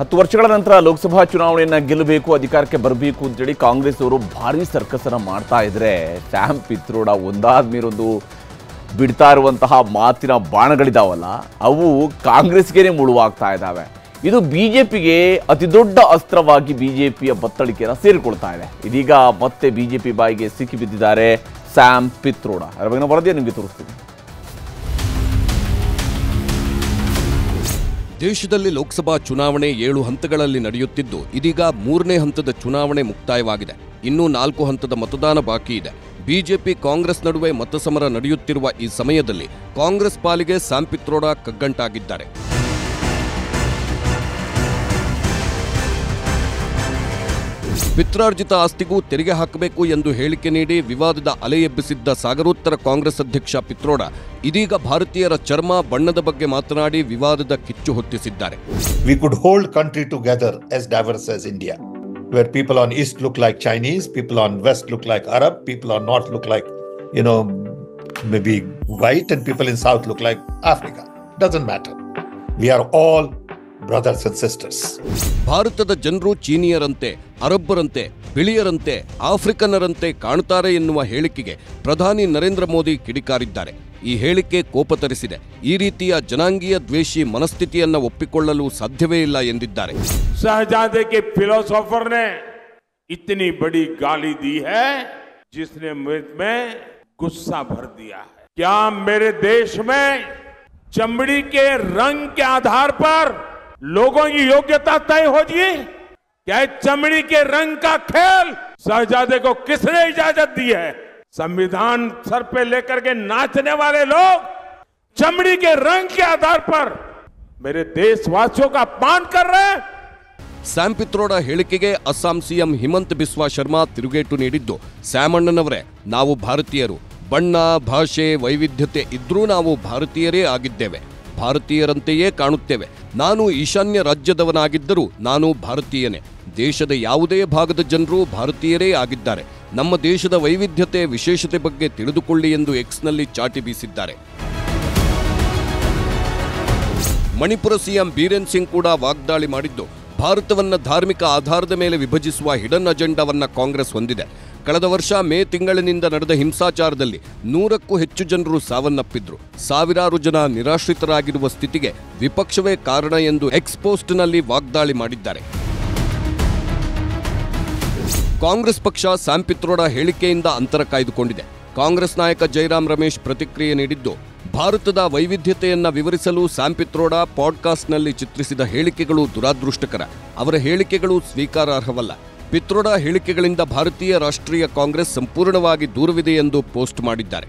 ಹತ್ತು ವರ್ಷಗಳ ನಂತರ ಲೋಕಸಭಾ ಚುನಾವಣೆಯನ್ನ ಗೆಲ್ಲಬೇಕು, ಅಧಿಕಾರಕ್ಕೆ ಬರಬೇಕು ಅಂತೇಳಿ ಕಾಂಗ್ರೆಸ್ ಅವರು ಭಾರಿ ಸರ್ಕಸನ್ನು ಮಾಡ್ತಾ ಇದ್ರೆ ಸ್ಯಾಮ್ ಪಿತ್ರೋಡ ಒಂದಾದ ಮೇಲೊಂದು ಬಿಡ್ತಾ ಇರುವಂತಹ ಮಾತಿನ ಬಾಣಗಳಿದಾವಲ್ಲ, ಅವು ಕಾಂಗ್ರೆಸ್ಗೇನೆ ಮುಳುವಾಗ್ತಾ ಇದ್ದಾವೆ ಇದು ಬಿಜೆಪಿಗೆ ಅತಿ ದೊಡ್ಡ ಅಸ್ತ್ರವಾಗಿ ಬಿಜೆಪಿಯ ಬತ್ತಳಿಕೆಯನ್ನು ಸೇರಿಕೊಳ್ತಾ ಇದೆ. ಇದೀಗ ಮತ್ತೆ ಬಿಜೆಪಿ ಬಾಯಿಗೆ ಸಿಕ್ಕಿ ಬಿದ್ದಿದ್ದಾರೆ ಸ್ಯಾಮ್ ಪಿತ್ರೋಡ. ಅದರ ಬಗ್ಗೆ ವರದಿಯನ್ನು ನಿಮಗೆ ತೋರಿಸ್ತೀನಿ. ದೇಶದಲ್ಲಿ ಲೋಕಸಭಾ ಚುನಾವಣೆ ಏಳು ಹಂತಗಳಲ್ಲಿ ನಡೆಯುತ್ತಿದ್ದು, ಇದೀಗ ಮೂರನೇ ಹಂತದ ಚುನಾವಣೆ ಮುಕ್ತಾಯವಾಗಿದೆ. ಇನ್ನೂ ನಾಲ್ಕು ಹಂತದ ಮತದಾನ ಬಾಕಿ ಇದೆ. ಬಿಜೆಪಿ ಕಾಂಗ್ರೆಸ್ ನಡುವೆ ಮತಸಮರ ನಡೆಯುತ್ತಿರುವ ಈ ಸಮಯದಲ್ಲಿ ಕಾಂಗ್ರೆಸ್ ಪಾಲಿಗೆ ಸಾಂಪಿತ್ರೋಡ ಪಿತ್ರೋಡ ಕಗ್ಗಂಟಾಗಿದ್ದಾರೆ. ಪಿತ್ರಾರ್ಜಿತ ಆಸ್ತಿಗೂ ತೆರಿಗೆ ಹಾಕಬೇಕು ಎಂದು ಹೇಳಿಕೆ ನೀಡಿ ವಿವಾದದ ಅಲೆ ಎಬ್ಬಿಸಿದ್ದ ಸಾಗರೋತ್ತರ ಕಾಂಗ್ರೆಸ್ ಅಧ್ಯಕ್ಷ ಪಿತ್ರೋಡ ಇದೀಗ ಭಾರತೀಯರ ಚರ್ಮ ಬಣ್ಣದ ಬಗ್ಗೆ ಮಾತನಾಡಿ ವಿವಾದದ ಕಿಚ್ಚು ಹೊತ್ತಿಸಿದ್ದಾರೆ we could hold country together as diverse as India, where people on east look like Chinese, people on west look like Arab, people on north look like, you know, maybe white, and people in south look like Africa. Doesn't matter. We are all brothers and sisters. ಭಾರತದ ಜನರು ಚೀನಿಯರಂತೆ ಅರಬ್ಬರಂತೆ ಬಿಳಿಯರಂತೆ ಆಫ್ರಿಕನ್ನರಂತೆ ಕಾಣುತ್ತಾರೆ ಎನ್ನುವ ಹೇಳಿಕೆಗೆ ಪ್ರಧಾನಿ ನರೇಂದ್ರ ಮೋದಿ ಕಿಡಿಕಾರಿದ್ದಾರೆ ಈ ಹೇಳಿಕೆ ಕೋಪ ತರಿಸಿದೆ ಈ ರೀತಿಯ ಜನಾಂಗೀಯ ದ್ವೇಷಿ ಮನಸ್ಥಿತಿಯನ್ನ ಒಪ್ಪಿಕೊಳ್ಳಲು ಸಾಧ್ಯವೇ ಇಲ್ಲ ಎಂದಿದ್ದಾರೆ शहजादे के फिलोसोफर ने इतनी बड़ी गाली दी है जिसने मुझ में गुस्सा भर दिया है क्या मेरे देश में चमड़ी के रंग के आधार पर लोगों की योग्यता तय होगी क्या ये चमड़ी के रंग का खेल शहजादे को किसने इजाजत दी है संविधान सर पे लेकर के नाचने वाले लोग चमड़ी के रंग के आधार पर मेरे देशवासियों का अपमान कर रहे हैं ಸ್ಯಾಮ್ ಪಿತ್ರೋಡ ಹೇಳಿಕೆಗೆ ಅಸ್ಸಾಂ ಸಿಎಂ ಹಿಮಂತ್ ಬಿಸ್ವಾ ಶರ್ಮಾ ತಿರುಗೇಟು ನೀಡಿದ್ದು ಸ್ಯಾಮ್ ಅಣ್ಣನವರೇ ನಾವು ಭಾರತೀಯರು ಬಣ್ಣ ಭಾಷೆ ವೈವಿಧ್ಯತೆ ಇದ್ರೂ ನಾವು ಭಾರತೀಯರೇ ಆಗಿದ್ದೇವೆ ಭಾರತೀಯರಂತೆಯೇ ಕಾಣುತ್ತೇವೆ. ನಾನು ಈಶಾನ್ಯ ರಾಜ್ಯದವನಾಗಿದ್ದರೂ ನಾನು ಭಾರತೀಯನೇ. ದೇಶದ ಯಾವುದೇ ಭಾಗದ ಜನರು ಭಾರತೀಯರೇ ಆಗಿದ್ದಾರೆ. ನಮ್ಮ ದೇಶದ ವೈವಿಧ್ಯತೆ ವಿಶೇಷತೆ ಬಗ್ಗೆ ತಿಳಿದುಕೊಳ್ಳಿ ಎಂದು ಎಕ್ಸ್ನಲ್ಲಿ ಚಾಟಿ ಬೀಸಿದ್ದಾರೆ. ಮಣಿಪುರ ಸಿಎಂ ಬೀರೇನ್ ಸಿಂಗ್ ಕೂಡ ವಾಗ್ದಾಳಿ ಮಾಡಿದ್ದು ಭಾರತವನ್ನ ಧಾರ್ಮಿಕ ಆಧಾರದ ಮೇಲೆ ವಿಭಜಿಸುವ ಹಿಡನ್ ಅಜೆಂಡಾವನ್ನು ಕಾಂಗ್ರೆಸ್ ಹೊಂದಿದೆ. ಕಳೆದ ವರ್ಷ ಮೇ ತಿಂಗಳಿನಿಂದ ನಡೆದ ಹಿಂಸಾಚಾರದಲ್ಲಿ ನೂರಕ್ಕೂ ಹೆಚ್ಚು ಜನರು ಸಾವನ್ನಪ್ಪಿದ್ರು. ಸಾವಿರಾರು ಜನ ನಿರಾಶ್ರಿತರಾಗಿರುವ ಸ್ಥಿತಿಗೆ ವಿಪಕ್ಷವೇ ಕಾರಣ ಎಂದು ಎಕ್ಸ್ಪೋಸ್ಟ್ನಲ್ಲಿ ವಾಗ್ದಾಳಿ ಮಾಡಿದ್ದಾರೆ. ಕಾಂಗ್ರೆಸ್ ಪಕ್ಷ ಸ್ಯಾಂಪಿತ್ರೋಡ ಹೇಳಿಕೆಯಿಂದ ಅಂತರ ಕಾಯ್ದುಕೊಂಡಿದೆ. ಕಾಂಗ್ರೆಸ್ ನಾಯಕ ಜೈರಾಮ್ ರಮೇಶ್ ಪ್ರತಿಕ್ರಿಯೆ ನೀಡಿದ್ದು ಭಾರತದ ವೈವಿಧ್ಯತೆಯನ್ನ ವಿವರಿಸಲು ಸ್ಯಾಂಪಿತ್ರೋಡ ಪಾಡ್ಕಾಸ್ಟ್ನಲ್ಲಿ ಚಿತ್ರಿಸಿದ ಹೇಳಿಕೆಗಳು ದುರಾದೃಷ್ಟಕರ. ಅವರ ಹೇಳಿಕೆಗಳು ಸ್ವೀಕಾರಾರ್ಹವಲ್ಲ. ಪಿತ್ರೋಡ ಹೇಳಿಕೆಗಳಿಂದ ಭಾರತೀಯ ರಾಷ್ಟ್ರೀಯ ಕಾಂಗ್ರೆಸ್ ಸಂಪೂರ್ಣವಾಗಿ ದೂರವಿದೆ ಎಂದು ಪೋಸ್ಟ್ ಮಾಡಿದ್ದಾರೆ.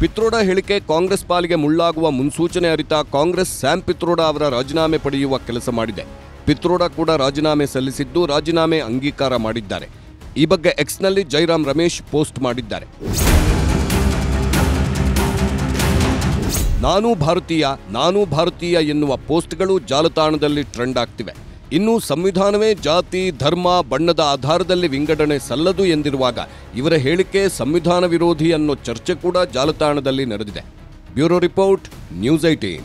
ಪಿತ್ರೋಡ ಹೇಳಿಕೆ ಕಾಂಗ್ರೆಸ್ ಪಾಲಿಗೆ ಮುಳ್ಳಾಗುವ ಮುನ್ಸೂಚನೆ ಅರಿತ ಕಾಂಗ್ರೆಸ್ ಸ್ಯಾಮ್ ಪಿತ್ರೋಡ ಅವರ ರಾಜೀನಾಮೆ ಪಡೆಯುವ ಕೆಲಸ ಮಾಡಿದೆ. ಪಿತ್ರೋಡ ಕೂಡ ರಾಜೀನಾಮೆ ಸಲ್ಲಿಸಿದ್ದು ರಾಜೀನಾಮೆ ಅಂಗೀಕಾರ ಮಾಡಿದ್ದಾರೆ. ಈ ಬಗ್ಗೆ ಎಕ್ಸ್ನಲ್ಲಿ ಜೈರಾಮ್ ರಮೇಶ್ ಪೋಸ್ಟ್ ಮಾಡಿದ್ದಾರೆ. ನಾನೂ ಭಾರತೀಯ, ನಾನು ಭಾರತೀಯ ಎನ್ನುವ ಪೋಸ್ಟ್ಗಳು ಜಾಲತಾಣದಲ್ಲಿ ಟ್ರೆಂಡ್ ಆಗ್ತಿವೆ. ಇನ್ನು ಸಂವಿಧಾನವೇ ಜಾತಿ, ಧರ್ಮ, ಬಣ್ಣದ ಆಧಾರದಲ್ಲಿ ವಿಂಗಡಣೆ ಸಲ್ಲದು ಎಂದಿರುವಾಗ ಇವರ ಹೇಳಿಕೆ ಸಂವಿಧಾನ ವಿರೋಧಿ ಅನ್ನೋ ಚರ್ಚೆ ಕೂಡ ಜಾಲತಾಣದಲ್ಲಿ ನಡೆದಿದೆ. Bureau report, news eighteen